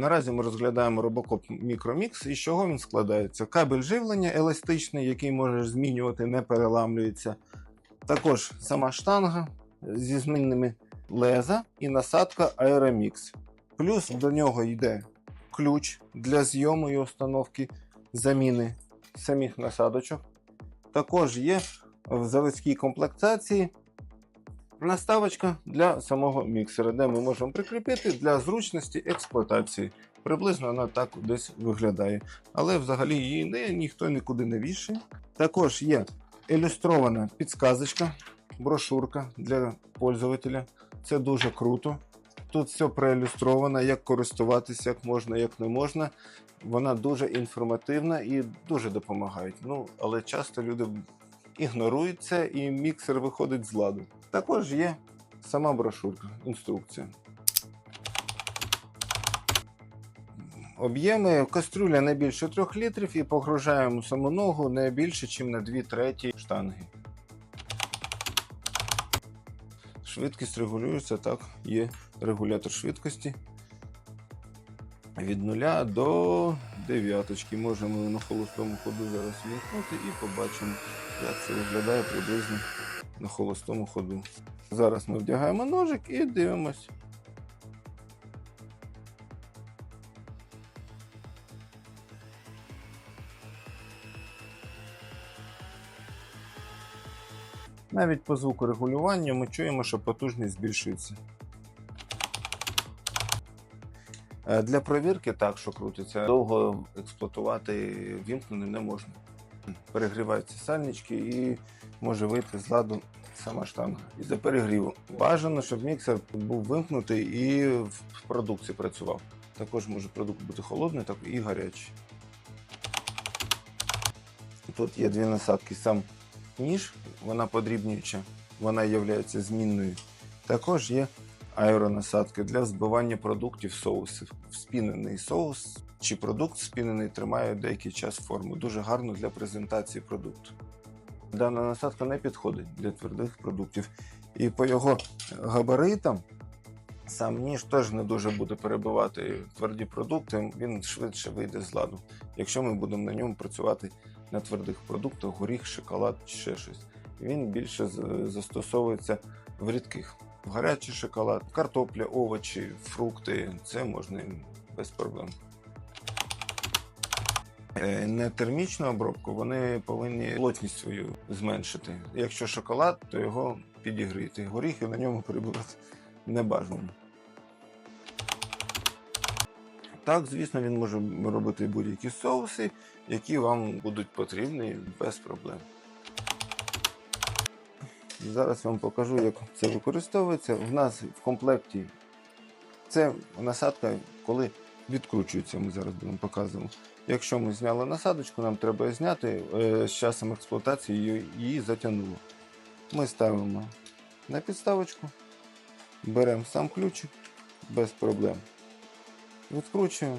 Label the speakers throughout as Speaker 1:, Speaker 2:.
Speaker 1: Наразі ми розглядаємо Robocop Micromix. Із чого він складається? Кабель живлення еластичний, який можеш змінювати, не переламлюється. Також сама штанга зі змінними леза і насадка Aeromix. Плюс до нього йде ключ для зйому і установки заміни самих насадочок. Також є в заводській комплектації наставочка для самого міксера, де ми можемо прикріпити для зручності експлуатації. Приблизно вона так десь виглядає. Але взагалі її не, ніхто нікуди не вішає. Також є ілюстрована підсказочка, брошурка для пользователя. Це дуже круто. Тут все проілюстровано, як користуватися, як можна, як не можна. Вона дуже інформативна і дуже допомагає. Ну, але часто люди ігнорують це і міксер виходить з ладу. Також є сама брошурка, інструкція. Об'єми кастрюля не більше 3 літрів і погружаємо саму ногу не більше, ніж на 2 треті штанги. Швидкість регулюється, так, є регулятор швидкості. Від 0 до 9. Можемо на холостому ходу зараз вімкнути і побачимо, як це виглядає приблизно на холостому ходу. Зараз ми вдягаємо ножик і дивимось. Навіть по звуку регулювання ми чуємо, що потужність збільшується. Е, Для провірки так, що крутиться, довго експлуатувати вімкненим не можна. Перегріваються сальнички і може вийти з ладу сама штанга. І за перегріву. Бажано, щоб міксер був вимкнутий і в продукції працював. Також може продукт бути холодний, так і гарячий. Тут є дві насадки. Сам ніж, вона подрібнююча, вона є змінною. Також є аеронасадки для збивання продуктів соусів. Вспінений соус чи продукт спінений тримає деякий час форму. Дуже гарно для презентації продукту. Дана насадка не підходить для твердих продуктів. І по його габаритам сам ніж теж не дуже буде перебивати тверді продукти, він швидше вийде з ладу, якщо ми будемо на ньому працювати на твердих продуктах, горіх, шоколад чи ще щось. Він більше застосовується в рідких. Гарячий шоколад, картопля, овочі, фрукти це можна без проблем. Е, Не термічну обробку, вони повинні плотність свою зменшити. Якщо шоколад, то його підігріти. Горіхи на ньому перебувати не бажано. Так, звісно, він може робити будь-які соуси, які вам будуть потрібні без проблем. Зараз вам покажу, як це використовується. В нас в комплекті це насадка, коли відкручується, ми зараз будемо показувати. Якщо ми зняли насадочку, нам треба зняти. Е, З часом експлуатації її, затягнуло. Ми ставимо на підставочку, беремо сам ключик без проблем. Відкручуємо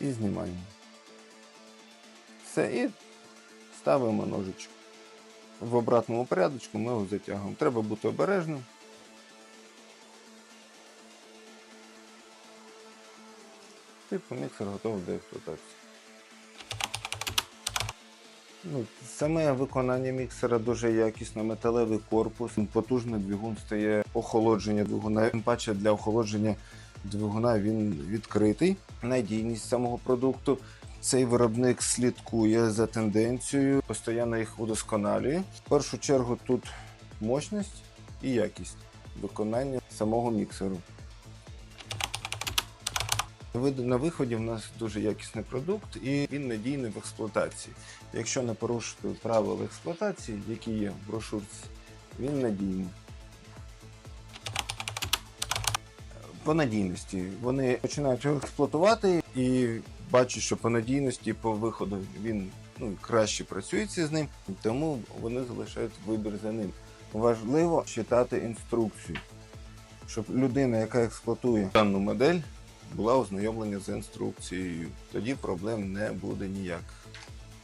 Speaker 1: і знімаємо. Все, і ставимо ножичок. В обратному порядочку ми його затягуємо. Треба бути обережним. Типу міксер готовий до експлуатації. Ну, саме виконання міксера дуже якісно, металевий корпус, потужний двигун стає охолодження двигуна. Тим паче для охолодження двигуна він відкритий. Надійність самого продукту. Цей виробник слідкує за тенденцією, постійно їх удосконалює. В першу чергу тут мощність і якість виконання самого міксеру. На виході в нас дуже якісний продукт і він надійний в експлуатації. Якщо не порушити правила експлуатації, які є в брошурці, він надійний. По надійності вони починають його експлуатувати і бачать, що по надійності, по виходу він ну, краще працюється з ним, тому вони залишають вибір за ним. Важливо читати інструкцію, щоб людина, яка експлуатує дану модель, була ознайомлена з інструкцією. Тоді проблем не буде ніяких.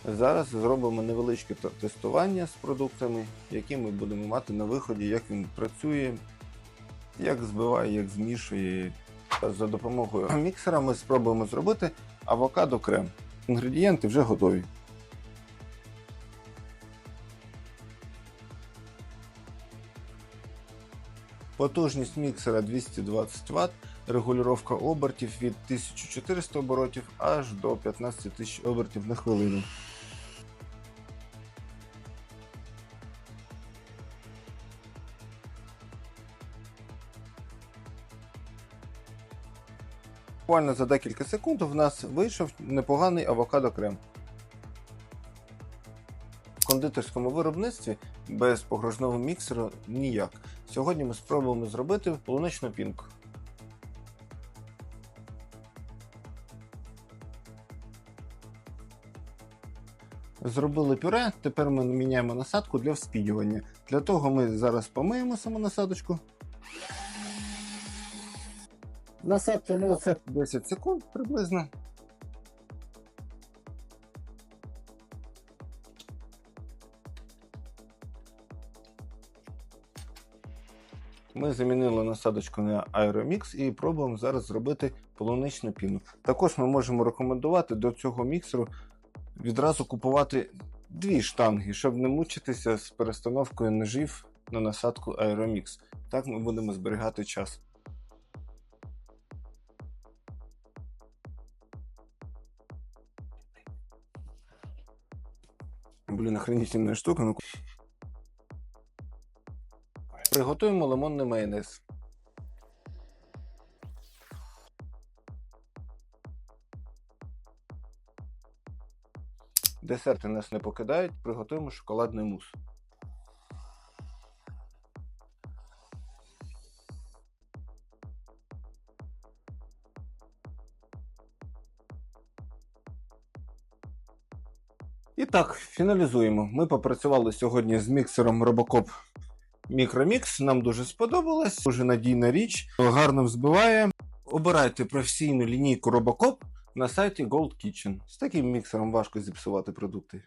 Speaker 1: Зараз зробимо невеличке тестування з продуктами, які ми будемо мати на виході, як він працює, як збиває, як змішує. За допомогою міксера ми спробуємо зробити авокадо крем. Інгредієнти вже готові. Потужність міксера 220 Вт, регулювання обертів від 1400 оборотів аж до 15 тисяч обертів на хвилину. Буквально за декілька секунд в нас вийшов непоганий авокадо крем. В кондитерському виробництві без погружного міксера ніяк. Сьогодні ми спробуємо зробити полуничну пінку. Зробили пюре, тепер ми міняємо насадку для вспінювання. Для того ми зараз помиємо саму насадочку. Насадка на це 10 секунд приблизно. Ми замінили насадочку на Aeromix і пробуємо зараз зробити полуничну піну. Також ми можемо рекомендувати до цього міксеру відразу купувати дві штанги, щоб не мучитися з перестановкою ножів на насадку Aeromix. Так ми будемо зберігати час. Блін, охренительная штука. Ну... Приготуємо лимонний майонез. Десерти нас не покидають, приготуємо шоколадний мус. І так, фіналізуємо. Ми попрацювали сьогодні з міксером Robocop Micromix. Нам дуже сподобалось. Дуже надійна річ, гарно взбиває. Обирайте професійну лінійку Robocop на сайті Gold Kitchen. З таким міксером важко зіпсувати продукти.